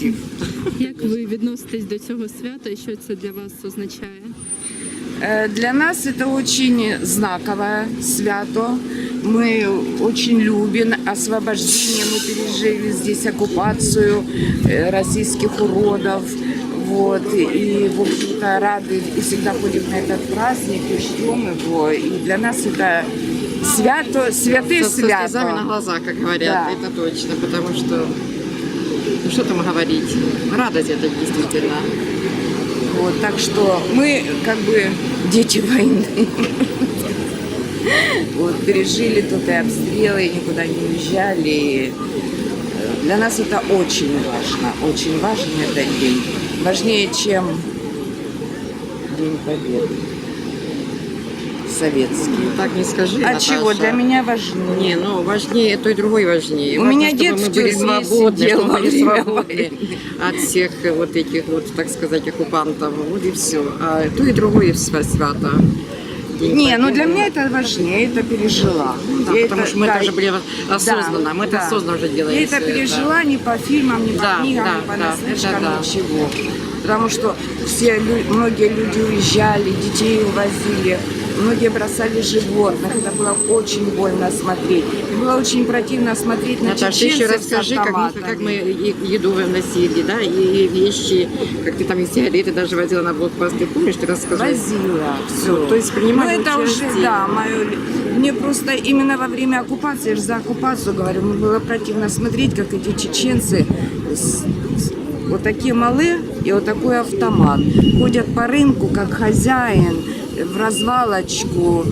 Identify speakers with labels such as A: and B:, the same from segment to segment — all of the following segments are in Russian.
A: позитив.
B: Як ви відноситесь до цього свята і що це для вас означає?
A: Э, Для нас это очень знаковое свято. Мы очень любим освобождение. Мы пережили здесь оккупацию э, российских уродов. Вот. И, в общем-то, рады и всегда ходим на этот праздник и ждем его. И для нас это свято, святые
C: Со, со слезами на
A: свято.
C: глазах, как говорят,
A: Да.
C: это точно, потому что, ну что там говорить, радость это действительно.
A: Вот, так что мы как бы дети войны. Вот, пережили тут и обстрелы, и никуда не уезжали. Для нас это очень важно, очень важен этот день. Важнее, чем День Победы. Советский.
C: Так не скажи,
A: А
C: Наташа.
A: чего? Для меня важнее.
C: Не, ну важнее, то и другой важнее.
A: У
C: Важно,
A: меня
C: чтобы
A: дед
C: мы были свободны,
A: сидел
C: чтобы
A: во
C: были
A: время
C: свободны от всех вот этих вот, так сказать, оккупантов. Вот и все. А то и другое свято. День
A: Не, ну
C: Победы.
A: для меня это важнее, я это пережила.
C: Да,
A: Я
C: потому
A: это-
C: что мы
A: да,
C: тоже были осознанно, мы это
A: да.
C: осознанно уже делаем
A: Я это
C: всё это.
A: пережила не по фильмам, не по
C: Да,
A: книгам,
C: да,
A: не по
C: да,
A: наслышкам,
C: да.
A: ничего. Потому что все многие люди уезжали, детей увозили, многие бросали животных. Это было очень больно смотреть. И было очень противно смотреть на
C: Наташа, еще
A: чеченцев с
C: расскажи, как, мы- как мы еду носили, да, и вещи, как ты там и сигареты даже возила на блокпосты, помнишь, ты рассказала?
A: Возила, все.
C: То есть принимали
A: Ну, это
C: участие.
A: уже, да, мое... Мне просто именно во время оккупации, я же за оккупацию говорю, мне было противно смотреть, как эти чеченцы с- с- вот такие малые и вот такой автомат. Ходят по рынку, как хозяин, в развалочку.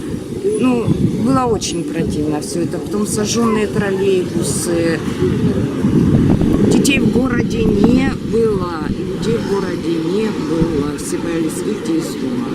A: Ну, было очень противно все это. Потом сожженные троллейбусы. Детей в городе не было. Людей в городе не было. Все боялись выйти из дома.